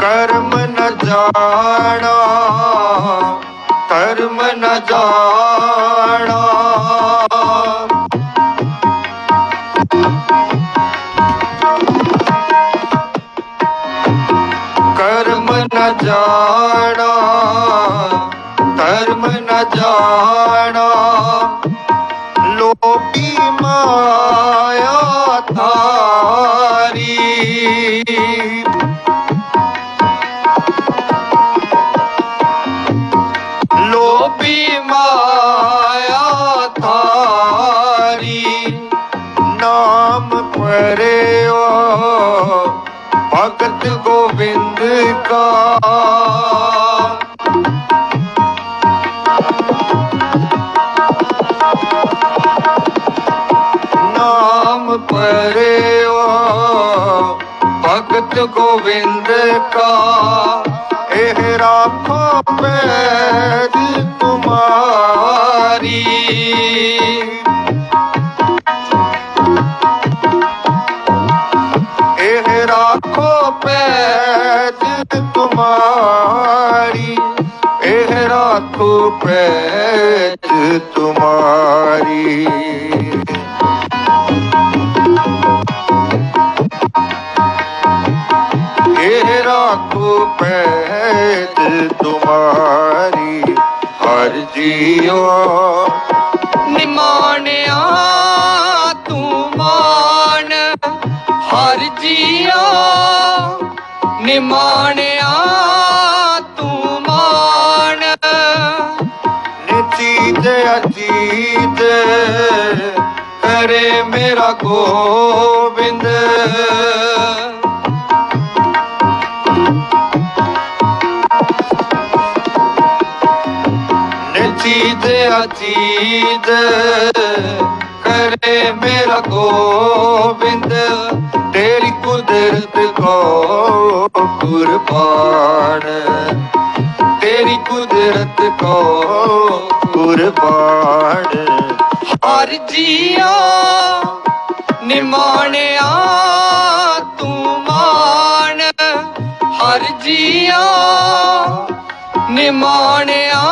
ਕਰਮ ਨ ਜਾਣਾ ਧਰਮ ਨ ਜਾਣਾ। ਕਰਮ ਨ ਜਾਣਾ ਧਰਮ ਨ ਜਾਣਾ। ਲੋਭੀ ਮਾਇਆ ਨਾਮ ਪਰਿਓ ਭਗਤ ਗੋਬਿੰਦ ਕਾ। ਨਾਮ ਪਰਿਓ ਭਗਤ ਗੋਬਿੰਦ ਕਾ। ਇਹ ਰਾਖੋ ਪੈਜ ਤੁਮਾਰੀ। ਪੈਜ ਤੁਮਾਰੀ, ਇਹ ਰਾਖੋ ਪੈਜ ਤੁਮਾਰੀ। ਇਹ ਰਾਖੋ ਪੈਜ ਤੁਮਾਰੀ, ਹਰ ਜੀਓ ਨਿਮਾਣਿਆ ਤੂੰ ਮਾਨ ਹਰ ਜੀਆ ਨਿਮਾਣਿਆ ਤੂੰ ਮਾਣ। ਨਿਚੀਤ ਅਜੀਤ ਕਰੇ ਮੇਰਾ ਗੋਬਿੰਦ। ਨਿਚੀਤ ਅਜੀਤ ਕਰੇ ਮੇਰਾ ਗੋਬਿੰਦ। ਤੇਰੀ ਕੁਦਰਤ ਕੋ ਕੁਰਬਾਨ। ਤੇਰੀ ਕੁਦਰਤ ਕੋ ਕੁਰਬਾਨ। ਹਰ ਜੀਆ ਨਿਮਾਣਿਆ ਤੂੰ ਮਾਣ। ਹਰ ਜੀਆ ਨਿਮਾਣਿਆ